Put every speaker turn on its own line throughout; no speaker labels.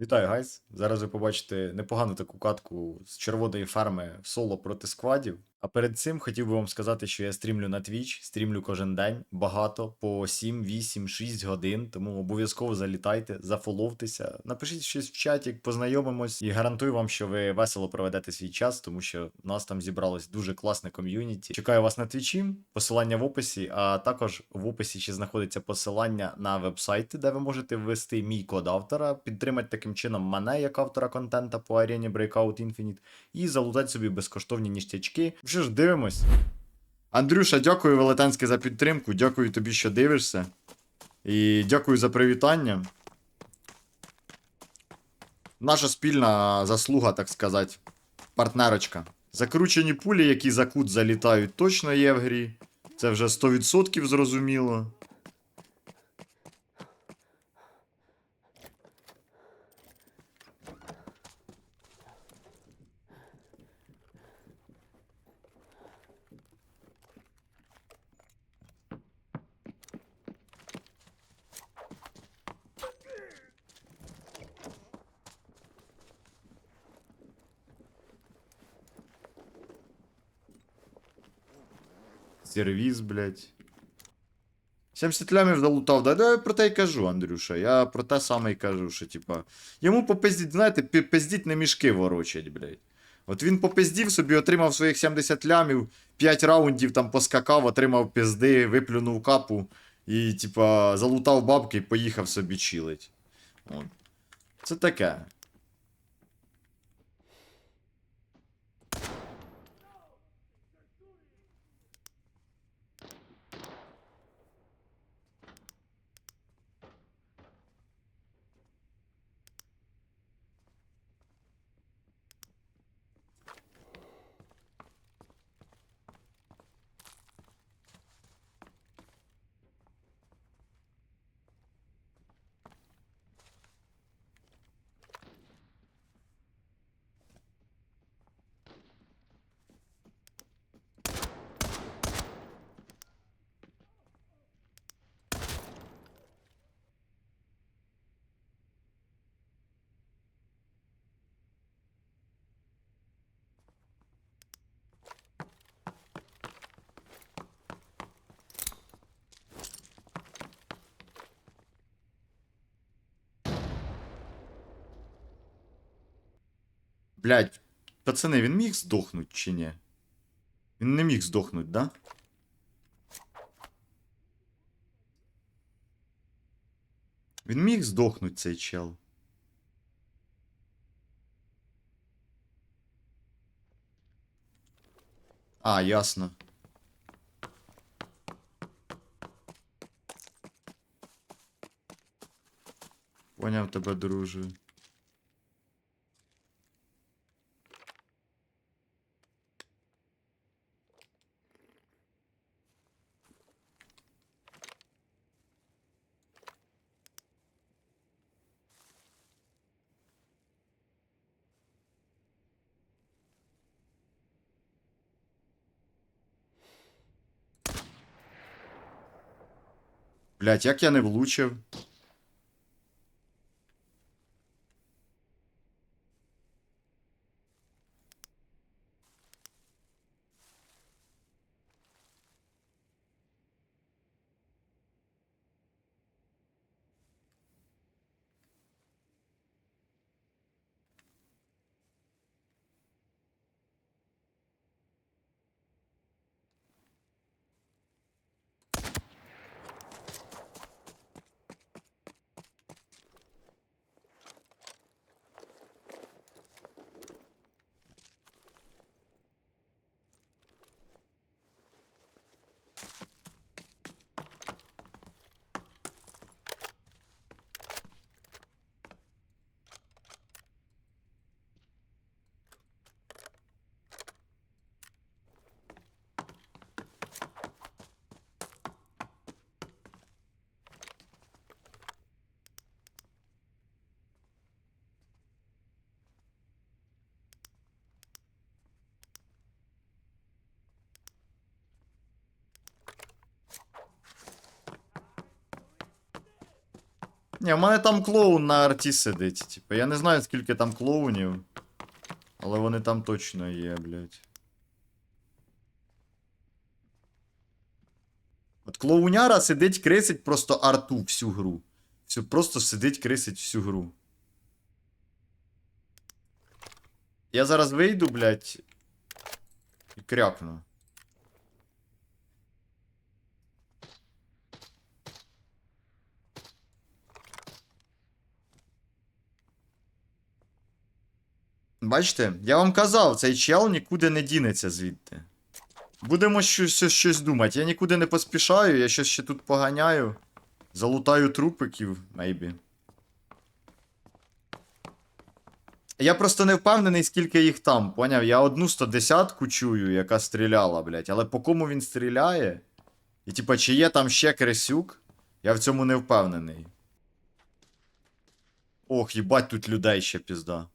Вітаю, гайс! Зараз ви побачите непогану таку катку з червоної ферми в соло проти сквадів. А перед цим хотів би вам сказати, що я стрімлю на Twitch, стрімлю кожен день, багато, по 7, 8, 6 годин. Тому обов'язково залітайте, зафоловтеся, напишіть щось в чаті, познайомимось і гарантую вам, що ви весело проведете свій час, тому що нас там зібралось дуже класне ком'юніті. Чекаю вас на твічі, посилання в описі, а також в описі ще знаходиться посилання на вебсайти, де ви можете ввести мій код автора, підтримати таким чином мене як автора контента по арені Breakout Infinite і залутати собі безкоштовні ніштячки. Що ж, дивимось. Андрюша, дякую велетенське за підтримку. Дякую тобі, що дивишся. І дякую за привітання. Наша спільна заслуга, так сказати, партнерочка. Закручені пулі, які за кут залітають, точно є в грі. Це вже 100% зрозуміло. Сервіс, блядь. 70 лямів залутав, да, да я про те й кажу, Андрюша. Я про те саме й кажу, що, типа. Йому попиздіть, знаєте, пиздіть не мішки ворочать, блядь. От він попиздів собі, отримав своїх 70 лямів, 5 раундів там поскакав, отримав пизди, виплюнув капу і, типа, залутав бабки і поїхав собі чилить. От. Це таке. Блядь, пацани, він міг здохнуть чи ні? Він не міг здохнуть, да? Він міг здохнуть цей чел. А, ясно. Поняв тебе, друже. Блять, як я не влучив? Ні, в мене там клоун на арті сидить. Типу, я не знаю, скільки там клоунів. Але вони там точно є, блядь. От клоуняра сидить, крисить просто арту всю гру. Все, просто сидить, крисить всю гру. Я зараз вийду, блядь, і крякну. Бачите, я вам казав, цей чел нікуди не дінеться звідти. Будемо щось, щось, думати. Я нікуди не поспішаю, я щось ще тут поганяю. Залутаю трупиків, мейбі. Я просто не впевнений, скільки їх там, поняв? Я одну 110-ку чую, яка стріляла, блядь, але по кому він стріляє? І типа, чи є там ще Крисюк? Я в цьому не впевнений. Ох, їбать, тут людей ще пізда.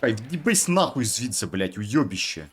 Ай, в'їбись нахуй звідси, блядь, уйобіще.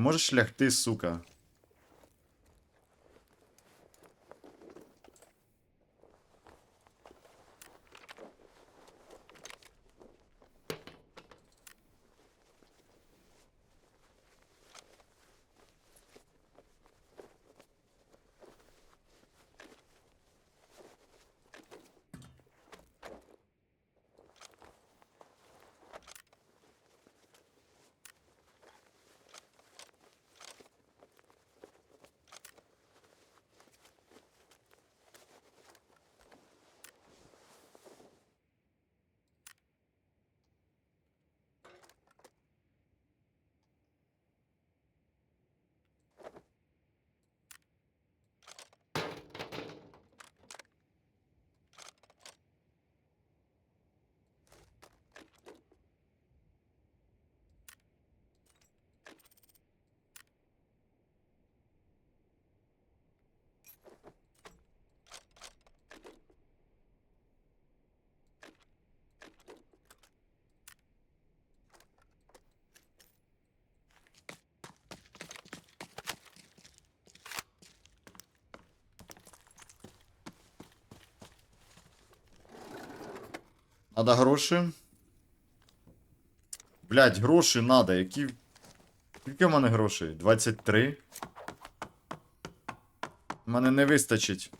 Ти можеш лягти, сука. Надо гроші. Блять, гроші надо. Які. Скільки в мене грошей? 23. У мене не вистачить.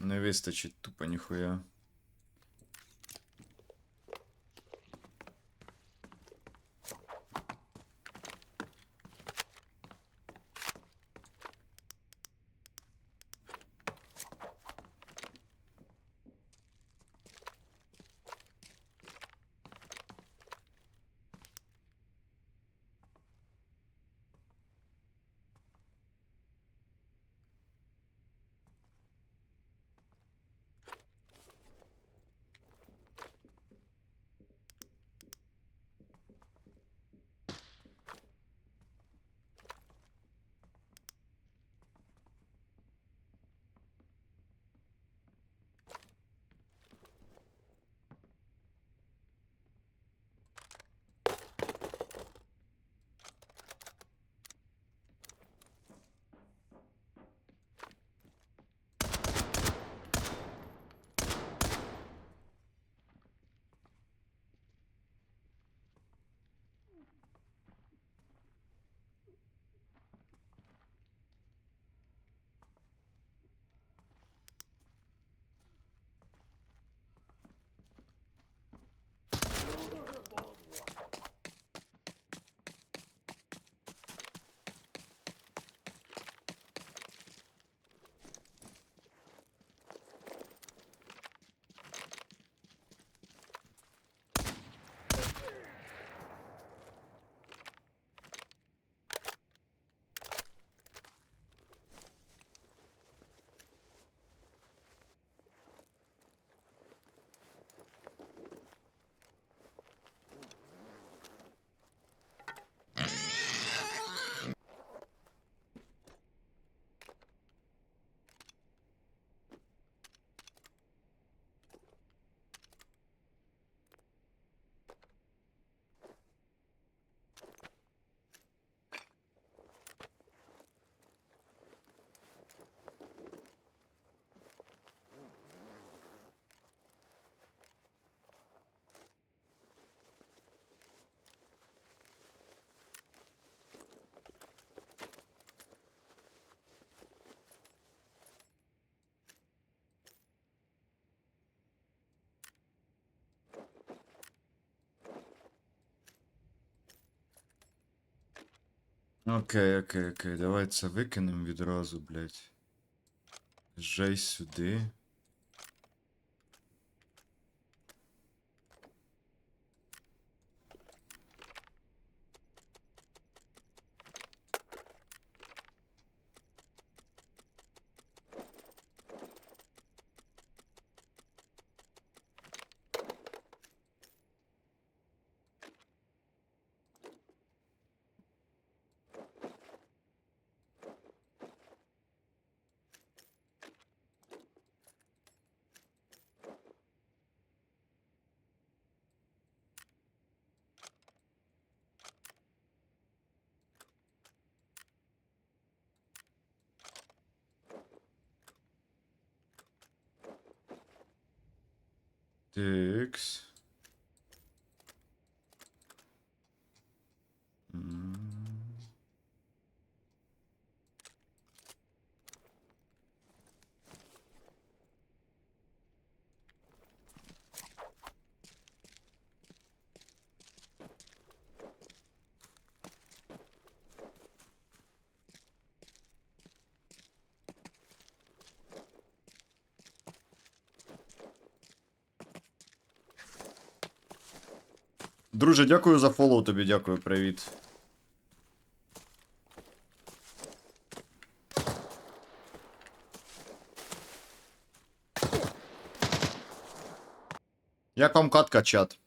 Не вистачить тупо ніхуя. Окей, окей, окей, давай це викинемо відразу, блядь. Жей сюди. Düks. Друже, дякую за фоллоу тобі, дякую, привіт. Як вам катка, чат?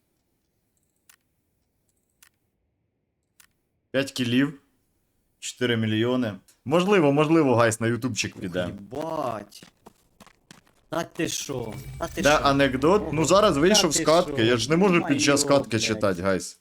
5 кілів, 4 мільйони. Можливо, можливо, гайс на ютубчик піде.
Єбать. Та ти шо? Та ти
Де
шо?
анекдот? Ну зараз вийшов з
ти
катки.
що?
Я ж не можу під час
Майо,
катки
блядь.
читати, гайс.